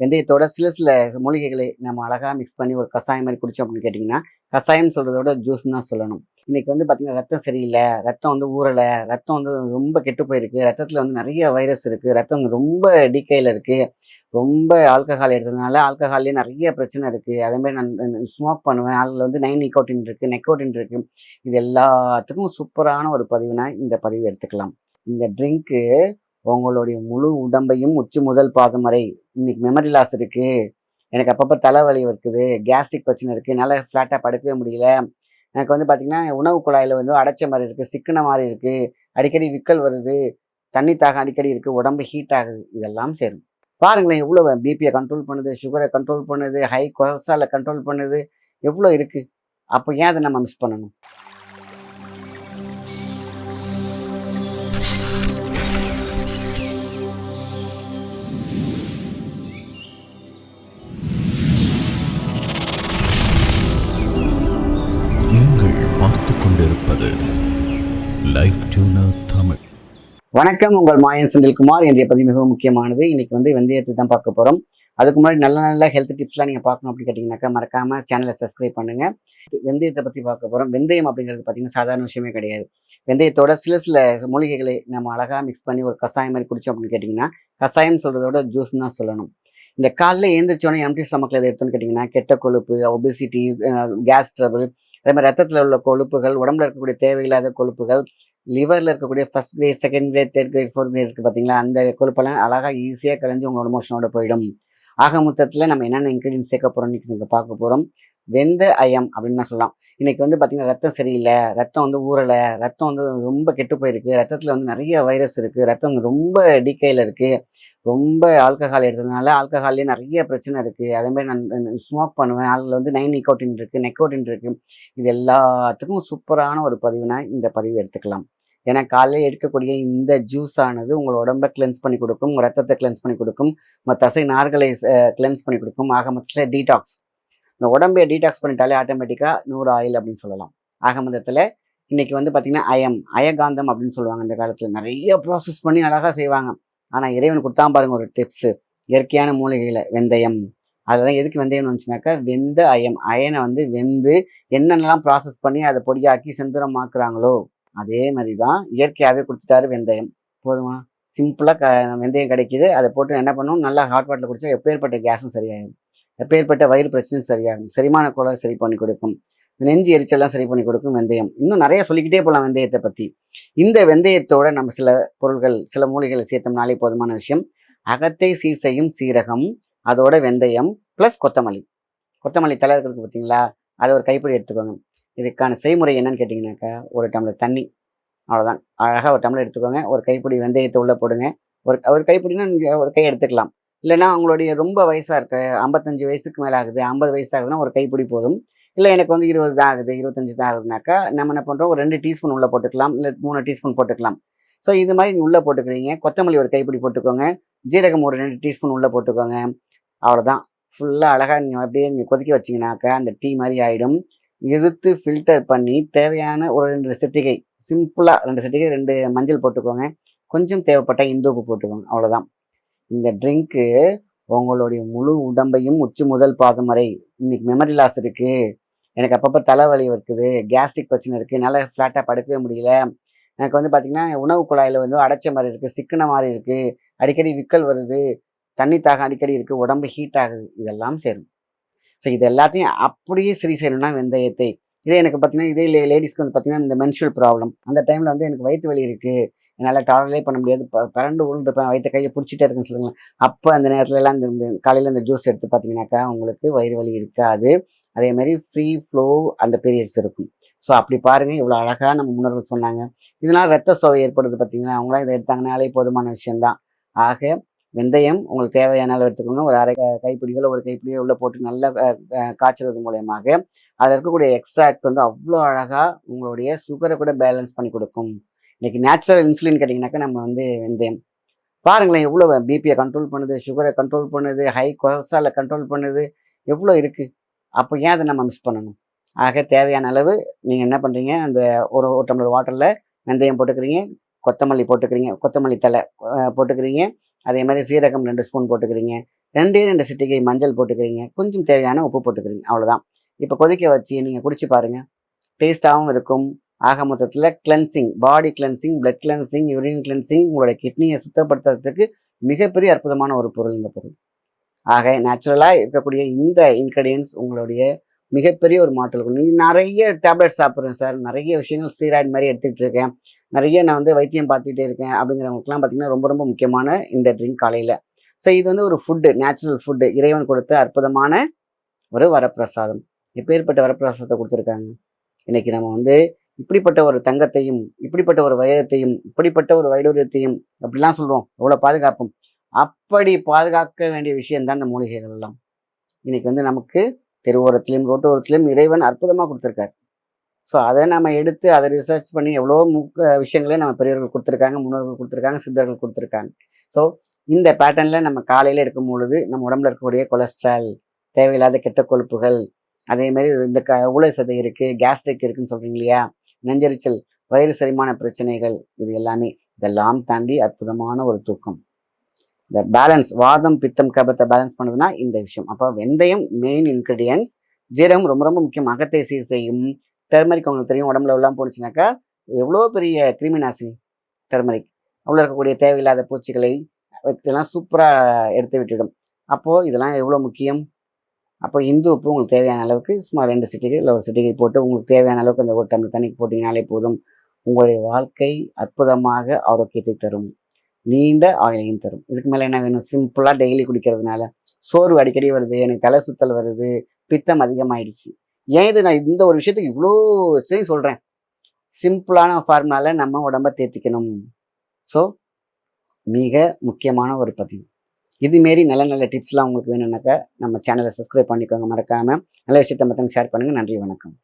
வெந்தயத்தோட சில சில மூலிகைகளை நம்ம அழகாக மிக்ஸ் பண்ணி ஒரு கஷாயம் மாதிரி குடித்தோம் அப்படின்னு கேட்டிங்கன்னா கஷாயம் சொல்கிறதோட ஜூஸ் தான் சொல்லணும். இன்றைக்கி வந்து பார்த்திங்கன்னா ரத்தம் சரியில்லை ரத்தம் வந்து ஊறலை ரத்தம் வந்து ரொம்ப கெட்டு போயிருக்கு ரத்தத்தில் வந்து நிறைய வைரஸ் இருக்குது ரத்தம் வந்து ரொம்ப டிக்கையில் இருக்குது ரொம்ப ஆல்கஹால் எடுத்ததுனால ஆல்கஹால்லேயே நிறைய பிரச்சனை இருக்குது அதேமாதிரி நான் ஸ்மோக் பண்ணுவேன் அதில் வந்து நைன் நிக்கோட்டின் இருக்குது நெக்கோட்டின் இருக்குது இது எல்லாத்துக்கும் சூப்பரான ஒரு பதிவுனா இந்த பதிவு எடுத்துக்கலாம். இந்த ட்ரிங்க்கு உங்களுடைய முழு உடம்பையும் உச்சி முதல் பாதம் வரை. இன்னைக்கு மெமரி லாஸ் இருக்கு. எனக்கு அப்பப்போ தலைவலி இருக்குது கேஸ்ட்ரிக் பிரச்சனை இருக்குது என்னால் ஃப்ளாட்டாக படுக்கவே முடியல. எனக்கு வந்து பார்த்திங்கன்னா உணவு குழாயில் வந்து அடைச்ச மாதிரி இருக்குது சிக்கன மாதிரி இருக்குது அடிக்கடி விக்கல் வருது தண்ணி தாகம் அடிக்கடி இருக்குது உடம்பு ஹீட் ஆகுது இதெல்லாம் சேரும். பாருங்களேன் எவ்வளோ பிபியை கண்ட்ரோல் பண்ணுது சுகரை கண்ட்ரோல் பண்ணுது ஹை கொலஸ்ட்ராலை கண்ட்ரோல் பண்ணுது எவ்வளோ இருக்குது அப்போ ஏன் அதை நம்ம மிஸ் பண்ணணும்? வணக்கம் உங்கள் மாயன் செந்தில்குமார். இன்றைய பதிவு மிகவும் முக்கியமானது. இன்னைக்கு வந்து வெந்தயத்தை தான் பார்க்க போகிறோம் அதுக்கு முன்னாடி நல்ல நல்ல ஹெல்த் டிப்ஸ்லாம் நீங்கள் பார்க்கணும் அப்படின்னு கேட்டிங்கனாக்கா மறக்காம சேனலை சப்ஸ்கிரைப் பண்ணுங்க. வெந்தயத்தை பற்றி பார்க்க போகிறோம் வெந்தயம் அப்படிங்கிறது பார்த்தீங்கன்னா சாதாரண விஷயமே கிடையாது. வெந்தயத்தோட சில சில மூலிகைகளை நம்ம அழகாக மிக்ஸ் பண்ணி ஒரு கஷாயம் மாதிரி குடிச்சோம் அப்படின்னு கேட்டிங்கன்னா கஷாயம் சொல்கிறதோட விட ஜூஸ்னு தான் சொல்லணும். இந்த காலைல எழுந்திரிச்சோன்னே எம்டி ஸ்டமக்கில் அதை எடுத்தோன்னு கேட்டிங்கன்னா கெட்ட கொழுப்பு ஒபிசிட்டி கேஸ் ட்ரபிள் அதே மாதிரி ரத்தத்தில் உள்ள கொழுப்புகள் உடம்புல இருக்கக்கூடிய தேவையில்லாத கொழுப்புகள் லிவரில் இருக்கக்கூடிய first grade second grade third grade fourth grade இருக்குது பார்த்தீங்களா அந்த கொழுப்பெல்லாம் அழகாக ஈஸியாக கலைஞ்சு உங்களோட மோஷனோட போயிடும். ஆக மொத்தத்தில் நம்ம என்னென்ன இன்க்ரீடியன்ஸ் சேர்க்க போகிறோம் நீங்கள் பார்க்க போகிறோம் வெந்த அயம் அப்படின்னு தான் சொல்லலாம். இன்னைக்கு வந்து பார்த்தீங்கன்னா ரத்தம் சரியில்லை ரத்தம் வந்து ஊறலை ரத்தம் வந்து ரொம்ப கெட்டு போயிருக்கு ரத்தத்தில் வந்து நிறைய வைரஸ் இருக்குது ரத்தம் வந்து ரொம்ப டீக்கையில் இருக்குது ரொம்ப ஆல்கஹால் எடுத்ததுனால ஆல்கஹால்லேயே நிறைய பிரச்சனை இருக்குது அதேமாதிரி நான் ஸ்மோக் பண்ணுவேன் அதில் வந்து நைன் நிக்கோட்டின் இருக்குது நெக்கோட்டின் இருக்குது இது எல்லாத்துக்கும் சூப்பரான ஒரு பதிவுனா இந்த பதிவு எடுத்துக்கலாம். ஏன்னா காலையில் எடுக்கக்கூடிய இந்த ஜூஸ் ஆனது உங்கள் உடம்பை கிளென்ஸ் பண்ணி கொடுக்கும் உங்கள் ரத்தத்தை கிளென்ஸ் பண்ணி கொடுக்கும் உங்கள் தசை நார்களை கிளென்ஸ் பண்ணி கொடுக்கும். ஆக மொத்தத்தில் டீடாக்ஸ் இந்த உடம்பை டீடாக்ஸ் பண்ணிட்டாலே ஆட்டோமேட்டிக்காக நூறு ஆயில் அப்படின்னு சொல்லலாம். ஆக மொத்தத்தில் இன்னைக்கு வந்து பார்த்தீங்கன்னா அயம் அயகாந்தம் அப்படின்னு சொல்லுவாங்க. இந்த காலத்தில் நிறைய ப்ராசஸ் பண்ணி அழகாக செய்வாங்க. ஆனால் இறைவன் கொடுத்தா பாருங்க ஒரு டிப்ஸு இயற்கையான மூலிகையில் வெந்தயம். அதெல்லாம் எதுக்கு வெந்தயம்னு வந்துச்சுனாக்கா வெந்த அயம் அயனை வந்து வெந்து என்னென்னலாம் ப்ராசஸ் பண்ணி அதை பொடியாக்கி செந்தூரமாக்குறாங்களோ அதே மாதிரி தான் இயற்கையாகவே கொடுத்துட்டாரு வெந்தயம். போதுமா? சிம்பிளாக க வெந்தயம் கிடைக்கிது. அதை போட்டு என்ன பண்ணணும்? நல்லா ஹாட் வாட்டரில் குடிச்சா எப்பேற்பட்ட கேஸும் சரியாயிடும் எப்பேற்பட்ட வயிறு பிரச்சனை சரியாகும் செரிமான கோளாறு சரி பண்ணி கொடுக்கும் நெஞ்சு எரிச்சல்லாம் சரி பண்ணி கொடுக்கும் வெந்தயம். இன்னும் நிறைய சொல்லிக்கிட்டே போகலாம் வெந்தயத்தை பற்றி இந்த வெந்தயத்தோட நம்ம சில பொருள்கள் சில மூலிகளை சேர்த்தோம்னாலே போதுமான விஷயம். அகத்தை சீர் செய்யும் சீரகம் அதோட வெந்தயம் ப்ளஸ் கொத்தமல்லி. கொத்தமல்லி தலை இருக்கிறது பார்த்தீங்களா அதை ஒரு கைப்பிடி எடுத்துக்கோங்க. இதுக்கான செய்முறை என்னன்னு கேட்டிங்கனாக்கா ஒரு டம்ளர் தண்ணி அவ்வளோதான் அழகாக ஒரு டம்ளர் எடுத்துக்கோங்க. ஒரு கைப்பிடி வெந்தயத்தை உள்ளே போடுங்க. ஒரு ஒரு கைப்பிடினா நீங்கள் ஒரு கை எடுத்துக்கலாம். இல்லைன்னா அவங்களுடைய ரொம்ப வயசாக இருக்க ஐம்பத்தஞ்சு வயசுக்கு மேலே ஆகுது ஐம்பது வயசு ஆகுதுன்னா ஒரு கைப்பிடி போதும். இல்லை எனக்கு வந்து இருபது தான் ஆகுது இருபத்தஞ்சு தான் ஆகுதுனாக்கா நம்ம என்ன பண்ணுறோம் ஒரு ரெண்டு டீஸ்பூன் உள்ளே போட்டுக்கலாம் இல்லை மூணு டீஸ்பூன் போட்டுக்கலாம். ஸோ இது மாதிரி நீங்கள் உள்ளே போட்டுக்கிறீங்க கொத்தமல்லி ஒரு கைப்பிடி போட்டுக்கோங்க ஜீரகம் ஒரு ரெண்டு டீஸ்பூன் உள்ளே போட்டுக்கோங்க அவ்வளோதான் ஃபுல்லாக அழகாக நீங்கள் அப்படியே நீங்கள் கொதிக்க வச்சிங்கனாக்கா அந்த டீ மாதிரி ஆகிடும் எடுத்து ஃபில்டர் பண்ணி தேவையான ஒரு ரெண்டு சிட்டிகை சிம்பிளாக ரெண்டு சிட்டிகை ரெண்டு மஞ்சள் போட்டுக்கோங்க. கொஞ்சம் தேவைப்பட்டால் இந்து உப்பு போட்டுக்கோங்க அவ்வளோதான் இந்த ட்ரிங்க்கு உங்களுடைய முழு உடம்பையும் உச்சி முதல் பாதம் வரை. இன்னைக்கு மெமரி லாஸ் இருக்குது எனக்கு அப்பப்போ தலைவலி இருக்குது கேஸ்ட்ரிக் பிரச்சனை இருக்குது என்னால் ஃப்ளாட்டாக படுக்கவே முடியல. எனக்கு வந்து பார்த்திங்கன்னா உணவு குழாயில் வந்து அடைச்ச மாதிரி இருக்குது சிக்கன மாதிரி இருக்குது அடிக்கடி விக்கல் வருது தண்ணி தாகம் அடிக்கடி இருக்குது உடம்பு ஹீட் ஆகுது இதெல்லாம் சேரும். ஸோ இது எல்லாத்தையும் அப்படியே சரி செய்யணும்னா வெந்தயத்தை இதே எனக்கு பார்த்தீங்கன்னா இதே லே லேடிஸ்க்கு வந்து பார்த்தீங்கன்னா இந்த மென்ஷுவல் ப்ராப்ளம் அந்த டைமில் வந்து எனக்கு வயிற்று வலி இருக்குது என்னால் டாலரே பண்ண முடியாது. ப பரண்டு உருண்டுருப்பேன் வயிற்று கையை பிடிச்சிட்டே இருக்குன்னு சொல்லுங்களேன். அப்போ அந்த நேரத்துல எல்லாம் இந்த காலையில் இந்த ஜூஸ் எடுத்து பார்த்தீங்கன்னாக்கா உங்களுக்கு வயிறு வலி இருக்காது. அதே மாதிரி ஃப்ரீ ஃப்ளோ அந்த பீரியட்ஸ் இருக்கும். ஸோ அப்படி பாருங்க. இவ்வளோ அழகாக நம்ம முன்னோர்கள் சொன்னாங்க. இதனால் ரத்த சோவை ஏற்படுது பார்த்தீங்கன்னா அவங்களாம் இதை எடுத்தாங்கனாலே போதுமான விஷயம்தான். ஆக வெந்தயம் உங்களுக்கு தேவையான அளவு எடுத்துக்கோங்க. ஒரு அரை க- கைப்பிடிகளோ ஒரு கைப்பிடியோ உள்ளே போட்டு நல்லா அஹ், காய்ச்சறது மூலயமாக அதில் இருக்கக்கூடிய எக்ஸ்ட்ராக்ட் வந்து அவ்வளோ அழகாக உங்களுடைய சுகரை கூட பேலன்ஸ் பண்ணி கொடுக்கும். இன்னைக்கு நேச்சுரல் இன்சுலின் கேட்டிங்கனாக்கா நம்ம வந்து வெந்தயம் பாருங்களேன் எவ்வளோ பிபியை கண்ட்ரோல் பண்ணுது சுகரை கண்ட்ரோல் பண்ணுது ஹை கொலஸ்ட்ராலை கண்ட்ரோல் பண்ணுது எவ்வளோ இருக்குது அப்போ ஏன் அதை நம்ம மிஸ் பண்ணணும்? ஆக தேவையான அளவு நீங்கள் என்ன பண்ணுறீங்க அந்த ஒரு ஒரு டம்ளர் வாட்டரில் வெந்தயம் போட்டுக்கிறீங்க கொத்தமல்லி போட்டுக்கிறீங்க கொத்தமல்லி தலை போட்டுக்கிறீங்க அதே மாதிரி சீரகம் ரெண்டு ஸ்பூன் போட்டுக்கிறீங்க ரெண்டே ரெண்டு சிட்டிகை மஞ்சள் போட்டுக்கிறீங்க கொஞ்சம் தேவையான உப்பு போட்டுக்கிறீங்க அவ்வளோதான் இப்போ கொதிக்க வச்சு நீங்கள் குடிச்சு பாருங்கள் டேஸ்ட்டாகவும் இருக்கும் ஆக மொத்தத்தில் cleansing body cleansing blood cleansing urine cleansing உங்களோட கிட்னியை சுத்தப்படுத்துறதுக்கு மிகப்பெரிய அற்புதமான ஒரு பொருள் இந்த பொருள். ஆக நேச்சுரலாக இருக்கக்கூடிய இந்த இன்க்ரீடியன்ஸ் உங்களுடைய மிகப்பெரிய ஒரு மாற்றல் இருக்கும் நிறைய டேப்லெட் சாப்பிட்றேன் சார் நிறைய விஷயங்கள் ஸ்டீராய்டு மாதிரி எடுத்துக்கிட்டு இருக்கேன். நிறைய நான் வந்து வைத்தியம் பார்த்துக்கிட்டே இருக்கேன் அப்படிங்கிறவங்களுக்குலாம் பார்த்திங்கன்னா ரொம்ப ரொம்ப முக்கியமான இந்த ட்ரிங்க் காலையில். ஸோ இது வந்து ஒரு ஃபுட்டு நேச்சுரல் ஃபுட்டு இறைவன் கொடுத்த அற்புதமான ஒரு வரப்பிரசாதம். எப்பேற்பட்ட வரப்பிரசாதத்தை கொடுத்துருக்காங்க? இன்றைக்கி நம்ம வந்து இப்படிப்பட்ட ஒரு தங்கத்தையும் இப்படிப்பட்ட ஒரு வைரத்தையும் இப்படிப்பட்ட ஒரு வைடூரியத்தையும் அப்படிலாம் சொல்கிறோம் எவ்வளோ பாதுகாப்பும். அப்படி பாதுகாக்க வேண்டிய விஷயம்தான் இந்த மூலிகைகள் எல்லாம். இன்னைக்கு வந்து நமக்கு தெருவோரத்திலையும் ரோட்டோரத்திலையும் இறைவன் அற்புதமாக கொடுத்துருக்காரு. ஸோ அதை நம்ம எடுத்து அதை ரிசர்ச் பண்ணி எவ்வளோ முக்க விஷயங்களே நம்ம பெரியவர்கள் கொடுத்துருக்காங்க முன்னோர்கள் கொடுத்துருக்காங்க சித்தர்கள் கொடுத்துருக்காங்க. ஸோ இந்த பேட்டர்னில் நம்ம காலையில் எடுக்கும் பொழுது நம்ம உடம்புல இருக்கக்கூடிய கொலஸ்ட்ரால் தேவையில்லாத கெட்ட கொழுப்புகள் அதே மாதிரி இந்த க உலை சதை இருக்குது கேஸ்ட்ரிக் இருக்குதுன்னு சொல்கிறீங்க இல்லையா? நெஞ்சரிச்சல் வயிறு செரிமான பிரச்சனைகள் இது எல்லாமே இதெல்லாம் தாண்டி அற்புதமான ஒரு தூக்கம். இந்த பேலன்ஸ் வாதம் பித்தம் கபத்தை பேலன்ஸ் பண்ணுதுன்னா இந்த விஷயம். அப்போ வெந்தயம் மெயின் இன்க்ரீடியன்ஸ் ஜீரகம் ரொம்ப ரொம்ப முக்கியம். அகத்தை சீர் செய்யும். டெர்மரிக் உங்களுக்கு தெரியும் உடம்புல எல்லாம் போணுச்சுனாக்கா எவ்வளோ பெரிய கிருமி நாசினி டெர்மரிக் அவ்வளோ இருக்கக்கூடிய தேவையில்லாத பூச்சிகளை இதெல்லாம் சூப்பராக எடுத்து விட்டுடும். அப்போது இதெல்லாம் எவ்வளோ முக்கியம்? அப்போ இந்து உப்பு உங்களுக்கு தேவையான அளவுக்கு சும்மா ரெண்டு சிட்டிகை இல்லை ஒரு சிட்டிகை போட்டு உங்களுக்கு தேவையான அளவுக்கு அந்த ஒரு டம்ளர் தண்ணிக்கு போட்டிங்கனாலே போதும். உங்களுடைய வாழ்க்கை அற்புதமாக ஆரோக்கியத்தை தரும். நீண்ட ஆயுளையும் தரும். இதுக்கு மேலே என்ன வேணும்? சிம்பிளாக டெய்லி குடிக்கிறதுனால சோர்வு அடிக்கடி வருது எனக்கு தலை சுத்தல் வருது பித்தம் அதிகமாயிடுச்சு. ஏன் இது நான் இந்த ஒரு விஷயத்துக்கு இவ்வளோ விஷயம் சொல்கிறேன் சிம்பிளான ஃபார்முலாவில் நம்ம உடம்ப தேர்த்திக்கணும் ஸோ மிக முக்கியமான ஒரு பதிவு. இதுமாரி நல்ல நல்ல டிப்ஸ்லாம் உங்களுக்கு வேணும்னாக்கா நம்ம சேனலை சப்ஸ்கிரைப் பண்ணிக்கோங்க மறக்காமல் நல்ல விஷயத்தை மற்றவங்க ஷேர் பண்ணுங்கள் நன்றி வணக்கம்.